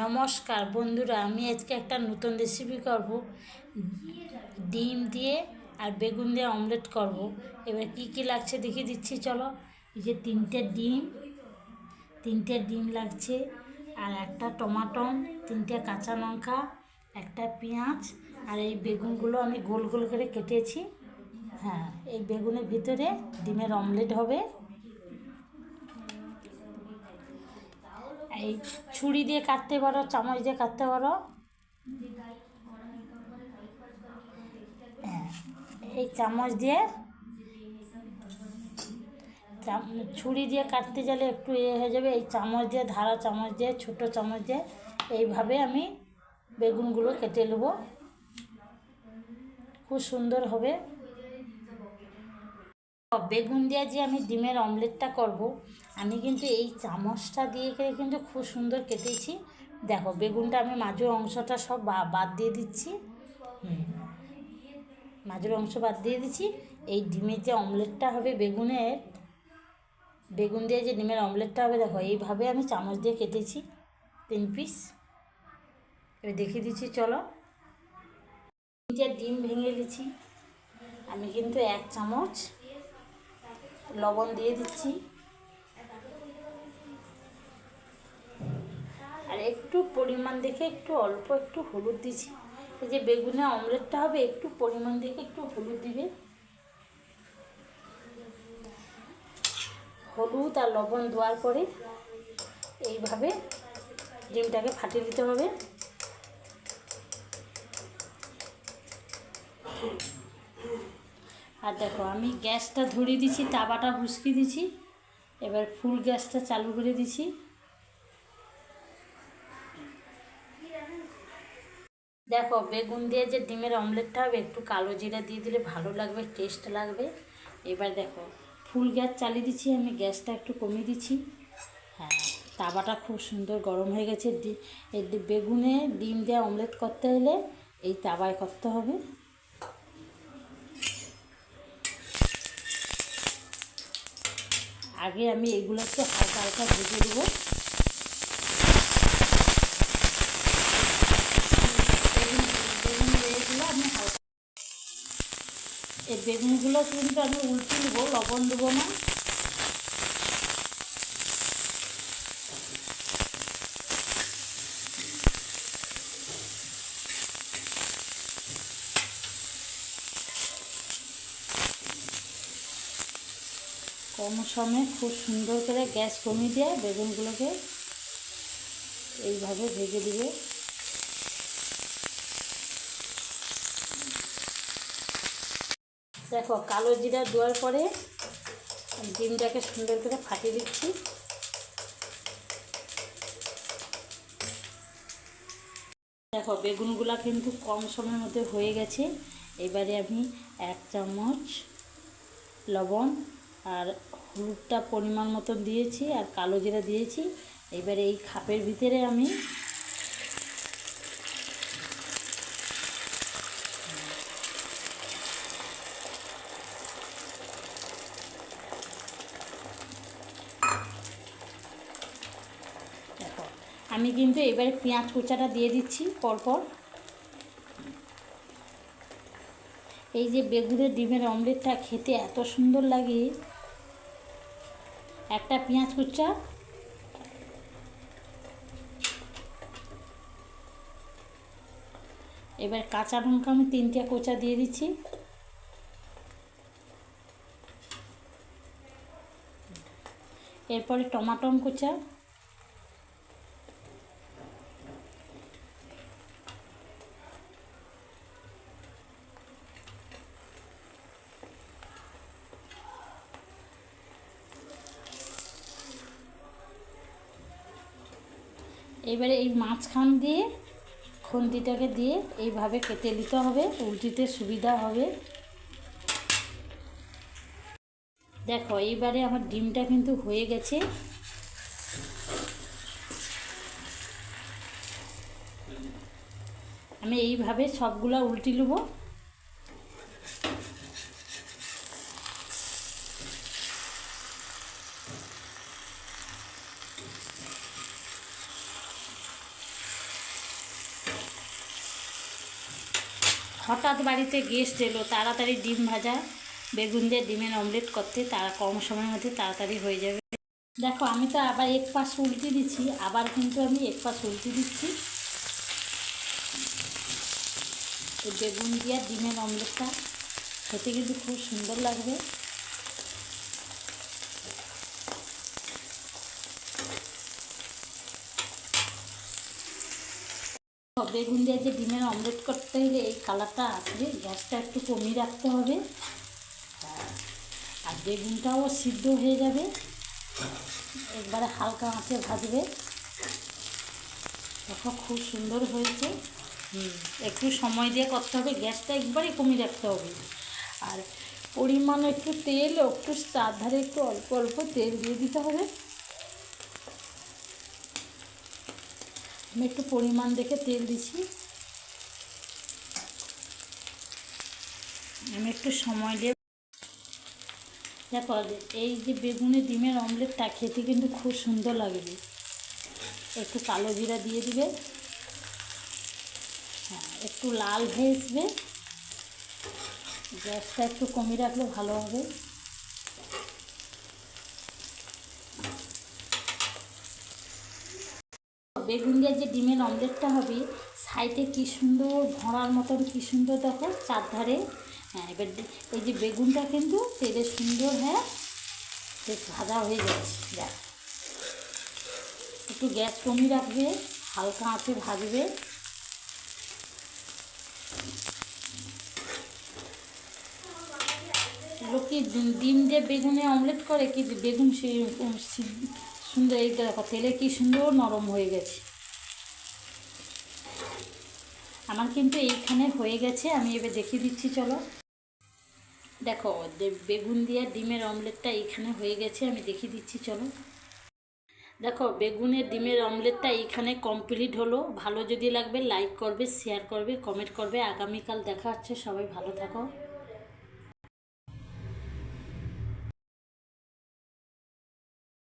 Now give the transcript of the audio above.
নমস্কার বন্ধুরা, আমি আজকে একটা নতুন রেসিপি করব। ডিম দিয়ে আর বেগুন দিয়ে অমলেট করব। এবার কি কি লাগছে দেখিয়ে দিচ্ছি, চলো। এই যে তিনটে ডিম তিনটে ডিম লাগছে। আর একটা টমাটো, তিনটে কাঁচা লঙ্কা, একটা পেঁয়াজ, আর এই বেগুনগুলো আমি গোল গোল করে কেটেছি। হ্যাঁ এই বেগুনের ভিতরে ডিমের অমলেট হবে। এই ছুরি দিয়ে কাটতে পারো চামচ দিয়ে কাটতে পারো। হ্যাঁ, এই চামচ দিয়ে ছুরি দিয়ে কাটতে গেলে একটু ইয়ে হয়ে যাবে। এই চামচ দিয়ে ধারা চামচ দিয়ে ছোটো চামচ দিয়ে এইভাবে আমি বেগুনগুলো কেটে নেব। খুব সুন্দর হবে। বেগুন দিয়ে যে আমি ডিমের অমলেটটা করব, আমি কিন্তু এই চামচটা দিয়ে কিন্তু খুব সুন্দর কেটেছি। দেখো, বেগুনটা আমি মাঝের অংশটা সব বাদ দিয়ে দিচ্ছি। মাঝের অংশ বাদ দিয়ে দিচ্ছি। এই ডিমের যে অমলেটটা হবে বেগুনের, বেগুন দিয়ে যে ডিমের অমলেটটা হবে, দেখো, এইভাবে আমি চামচ দিয়ে কেটেছি, তিন পিস। এবার দেখিয়ে দিচ্ছি, চলো। ডিম ভেঙে দিচ্ছি, আমি কিন্তু এক চামচ লবণ দিয়ে দিচ্ছি। আর একটু পরিমাণ দেখে একটু অল্প একটু হলুদ দিচ্ছি। এই যে বেগুনের অমলেটটা হবে, একটু পরিমাণ দেখে একটু হলুদ দিবে। হলুদ আর লবণ দেওয়ার পরে এইভাবে ডিমটাকে ফাটিয়ে দিতে হবে। আর দেখো, আমি গ্যাসটা ধরিয়ে দিচ্ছি তাওয়াটা বুসকিয়ে দিচ্ছি, এবার ফুল গ্যাসটা চালু করে দিচ্ছি। দেখো, বেগুন দিয়ে যে ডিমের অমলেটটা হবে, একটু কালো জিরা দিয়ে দিলে ভালো লাগবে, টেস্ট লাগবে। এবার দেখো, ফুল গ্যাস চালিয়ে দিচ্ছি, আমি গ্যাসটা একটু কমিয়ে দিচ্ছি। হ্যাঁ তাওয়াটা খুব সুন্দর গরম হয়ে গেছে। বেগুনে ডিম দেওয়া অমলেট করতে হলে এই তাবায় করতে হবে। আগে আমি এগুলো একটু হালকা হালকা ভেজে দেবো এই বেগুনগুলো কিন্তু আমি উল্টে নেব, লবণ দেবো না। কম সময়ে খুব সুন্দর করে গ্যাস কমিয়ে দিয়ে বেগুনগুলোকে এইভাবে ভেজে দিবে। দেখো, কালো জিরা দেওয়ার পরে ডিমটাকে সুন্দর করে ফাটিয়ে দিচ্ছি। দেখো, বেগুনগুলা কিন্তু কম সময়ের মধ্যে হয়ে গেছে। এবারে আমি এক চামচ লবণ আর হলুদটা পরিমাণ মতন দিয়েছি আর কালো জিরা দিয়েছি। এবারে এই খাপের ভিতরে আমি আমি কিন্তু এবারে পেঁয়াজ কুচাটা দিয়ে দিচ্ছি পরপর। এই যে বেগুনের ডিমের অমলেটটা খেতে এত সুন্দর লাগে। একটা পেঁয়াজ কুচা। এবার কাঁচা লঙ্কা আমি তিনটে কোচা দিয়ে দিচ্ছি। এরপরে টমাটো কুচা। এবারে এই মাঝখান দিয়ে, খুন্তিটাকে দিয়ে এইভাবে কেটে নিতে হবে, উল্টিতে সুবিধা হবে। দেখো, এইবারে আমার ডিমটা কিন্তু হয়ে গেছে। আমি এইভাবে সবগুলা উল্টি নেব। হঠাৎ বাড়িতে গেস্ট এলো, তাড়াতাড়ি ডিম ভাজা, বেগুন দিয়ে ডিমের অমলেট করতে, তারা কম সময়ের মধ্যে তাড়াতাড়ি হয়ে যাবে। দেখো, আমি তো আবার এক পাশ উল্টে দিচ্ছি, আবার কিন্তু আমি এক পাশ উল্টে দিচ্ছি। বেগুন দিয়ে ডিমের অমলেটটা খেতে কিন্তু খুব সুন্দর লাগবে। বেগুন দিয়ে যে ডিমের অমলেট করতে হলে এই কালারটা আসবে গ্যাসটা একটু কমিয়ে রাখতে হবে। আর বেগুনটাও সিদ্ধ হয়ে যাবে। একবারে হালকা আঁচে ভাজবে। দেখো খুব সুন্দর হয়েছে। একটু সময় দিয়ে করতে হবে গ্যাসটা একবারে কমিয়ে রাখতে হবে। আর পরিমাণ একটু তেল একটু চার ধারে একটু অল্প অল্প তেল দিয়ে দিতে হবে। আমি একটু পরিমাণ দেখে তেল দিছি আমি একটু সময় দিয়ে দেখো, এই যে বেগুনে ডিমের অমলেটটা খেতে কিন্তু খুব সুন্দর লাগবে। একটু কালো জিরা দিয়ে দিবে। হ্যাঁ একটু লাল ভেসবে গ্যাসটা একটু কমিয়ে রাখলে ভালো হবে। বেগুন দিয়ে যে ডিমের অমলেটটা হবে, সাইডে কি সুন্দর ভরার মতন, কি সুন্দর দেখো চারধারে। হ্যাঁ এবার এই যে বেগুনটা কিন্তু তেলে সুন্দর হ্যাঁ বেশ ভাজা হয়ে যাচ্ছে দেখ। একটু গ্যাস কমিয়ে রাখবে, হালকা আঁচে ভাজবে। লোকে ডিম- দিয়ে বেগুনে অমলেট করে কি বেগুন সে সুন্দর, এই দেখো, তেলে কি সুন্দর নরম হয়ে গেছে। আমার কিন্তু এইখানে হয়ে গেছে, আমি এবার দেখিয়ে দিচ্ছি, চলো। দেখো বেগুন দিয়ে ডিমের অমলেটটা এইখানে হয়ে গেছে, আমি দেখিয়ে দিচ্ছি, চলো। দেখো, বেগুনের ডিমের অমলেটটা এইখানে কমপ্লিট হলো। ভালো যদি লাগবে, লাইক করবে, শেয়ার করবে, কমেন্ট করবে। আগামীকাল দেখা হচ্ছে, সবাই ভালো থাকো।